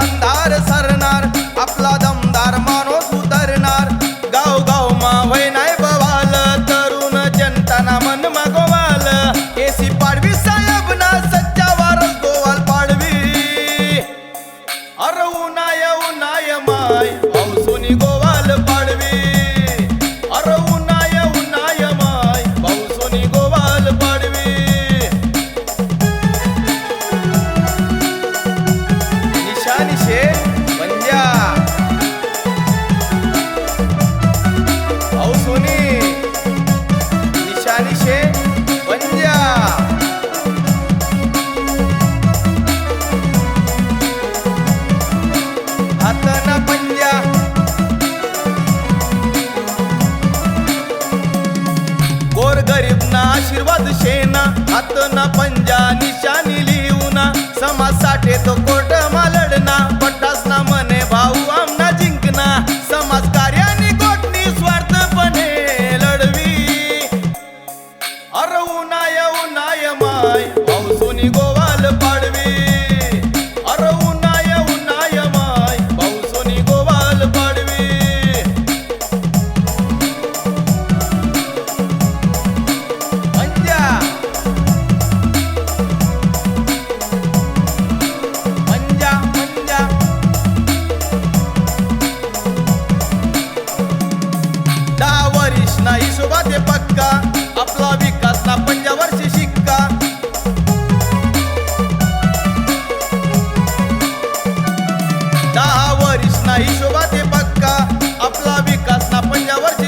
अंधार सरणार. आशीर्वाद शेना हात ना पंजानी नाही हिशोबा ते पक्का. आपला विकास ना पंजावरची शिक्का. दहा वरिष्ठ ना हिशोबा ते पक्का. आपला विकास ना पंजावरची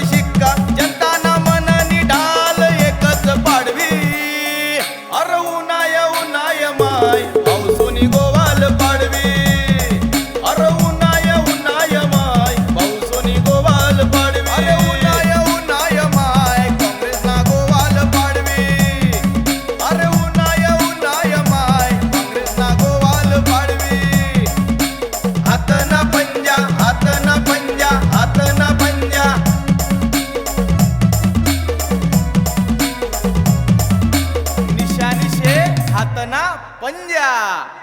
人家。